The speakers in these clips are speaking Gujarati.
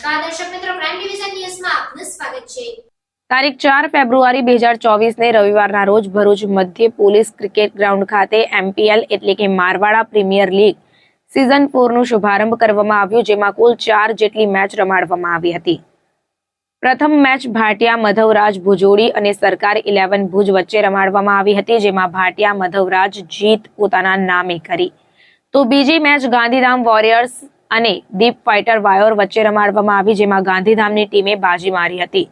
નમસ્કાર, દર્શક મિત્રો પ્રાઇમ ડિવિઝન ન્યૂઝમાં આપનું સ્વાગત છે. તારીખ ચાર ફેબ્રુઆરી બે હજાર ચોવીસને રવિવારના રોજ ભરૂચ મધ્ય પોલીસ ક્રિકેટ ગ્રાઉન્ડ ખાતે એમપીએલ એટલે કે મારવાડા પ્રીમિયર લીગ સિઝન ફોરનો શુભારંભ કરવામાં આવ્યો, જેમાં કુલ ચાર જેટલી મેચ રમાડવામાં આવી હતી. પ્રથમ મેચ ભાટિયા મધવરાજ ભુજોડી અને સરકાર ઇલેવન ભુજ વચ્ચે રમાડવામાં આવી હતી, જેમાં ભાટિયા મધવરાજ જીત પોતાના નામે કરી. તો બીજી મેચ ગાંધીધામ વોરિયર્સ અને દીપ ફાઇટર વાયોર વચ્ચે રમાડવામાં આવી, જેમાં ગાંધીધામની ટીમે બાજી મારી હતી.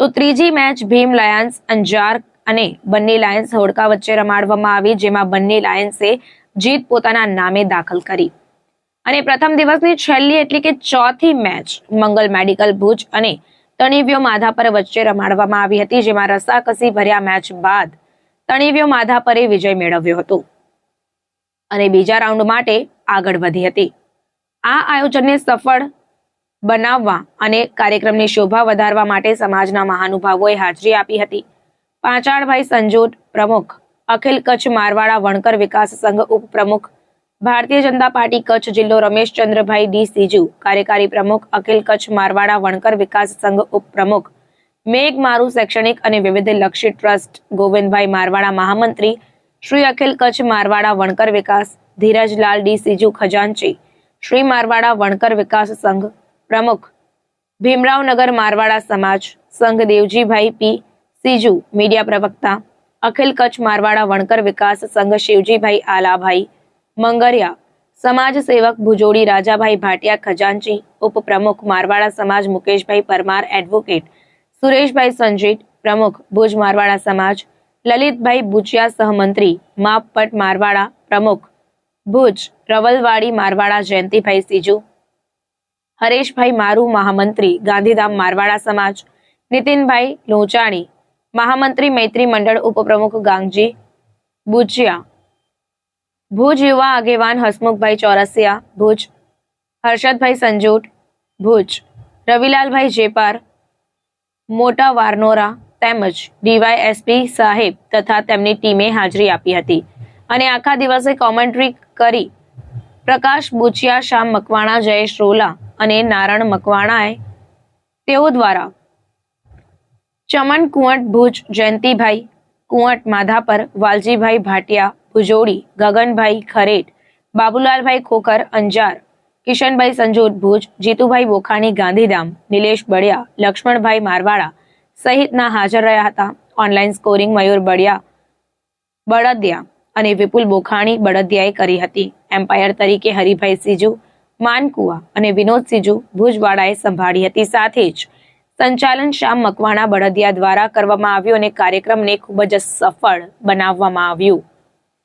તો ત્રીજી મેચ ભીમ લાયન્સ, અંજાર અને બંને લાયન્સ હોડકા વચ્ચે રમાડવામાં આવી, જેમાં બંને લાયન્સે જીત પોતાના નામે દાખલ કરી. અને પ્રથમ દિવસની છેલ્લી એટલે કે ચોથી મેચ, મંગલ મેડિકલ ભુજ અને તણીવ્યો માધાપર વચ્ચે રમાડવામાં આવી હતી, જેમાં રસાકસી ભર્યા મેચ બાદ તણીવ્યો માધાપરે વિજય મેળવ્યો હતો. અને બીજા રાઉન્ડ માટે આગળ વધી હતી. આ આયોજનને સફળ બનાવવા અને કાર્યક્રમની શોભા વધારવા માટે સમાજના મહાનુભાવોએ હાજરી આપી હતી. પાંચાળભાઈ સંજોટ પ્રમુખ, અખિલ કચ્છ મારવાડા વણકર વિકાસ સંઘ ઉપપ્રમુખ, ભારતીય જનતા પાર્ટી કચ્છ જિલ્લો રમેશચંદ્રભાઈ ડી સીજુ, કાર્યકારી પ્રમુખ, અખિલ કચ્છ મારવાડા વણકર વિકાસ સંઘ ઉપપ્રમુખ, મેઘ મારુ શૈક્ષણિક અને વિવિધ લક્ષી ટ્રસ્ટ, ગોવિંદભાઈ મારવાડા મહામંત્રી, શ્રી અખિલ કચ્છ મારવાડા વણકર વિકાસ, ધીરજલાલ ડી સીજુ ખજાનચી શ્રી મારવાડા વણકર વિકાસ સંઘ પ્રમુખ ભીમરાવનગર મારવાડા સમાજ સંઘ દેવજીભાઈ પી. સીજુ, મીડિયા પ્રવક્તા અખિલ કચ્છ મારવાડા વણકર વિકાસ સંઘ શિવજીભાઈ આલાભાઈ મંગરિયા સમાજ સેવક ભુજોડી રાજાભાઈ ભાટિયા ખજાનચી ઉપપ્રમુખ મારવાડા સમાજ મુકેશભાઈ પરમાર એડવોકેટ સુરેશભાઈ સંજીત પ્રમુખ ભુજ મારવાડા સમાજ લલિતભાઈ બુચિયા સહમંત્રી માપપટ મારવાડા પ્રમુખ ભુજ, રવલવાડી, મારવાડા, જયંતિભાઈ સીજુ. હરેશભાઈ મારુ મહામંત્રી, ગાંધીધામ મારવાડા સમાજ. નીતિનભાઈ લોચાણી, મહામંત્રી મૈત્રી મંડળ ઉપપ્રમુખ ગાંગજી. ભુજિયા. ભુજ યુવા આગેવાન હસમુખભાઈ ચોરસિયા, ભુજ. હર્ષદભાઈ સંજોટ, ભુજ. રવિલાલભાઈ જેપાર, મોટા વારનોરા તેમજ ડીવાયએસપી સાહેબ તથા તેમની ટીમે હાજરી આપી હતી. અને આખા દિવસે કોમેન્ટ્રી કરી. પ્રકાશ બુચિયા, શ્યામ મકવાણા, જયેશ રોલા અને નારણ મકવાણાએ તેઓ દ્વારા ચમન, કુંવટ ભુજ, જયંતિભાઈ, કુંવટ માધાપર, વાલજીભાઈ ભાટિયા, ભુજોડી, ગગનભાઈ ખરેટ બાબુલાલભાઈ ખોખર, અંજાર, કિશનભાઈ સંજોત ભુજ, જીતુભાઈ બોખાણી, ગાંધીધામ, નિલેશ બળિયા, લક્ષ્મણભાઈ મારવાડા સહિતના હાજર રહ્યા હતા. ઓનલાઈન સ્કોરિંગ મયુર બળિયા, બળદિયા અને વિપુલ બોખાણી બળદિયાએ કરી હતી. એમ્પાયર તરીકે હરિભાઈ સિજુ, માનકુવા અને વિનોદ સિજુ ભુજવાડાએ સંભાળી હતી સાથે જ. સંચાલન શ્યામ મકવાણા બળદિયા દ્વારા કરવામાં આવ્યું અને કાર્યક્રમને ખૂબ જ સફળ બનાવવામાં આવ્યું.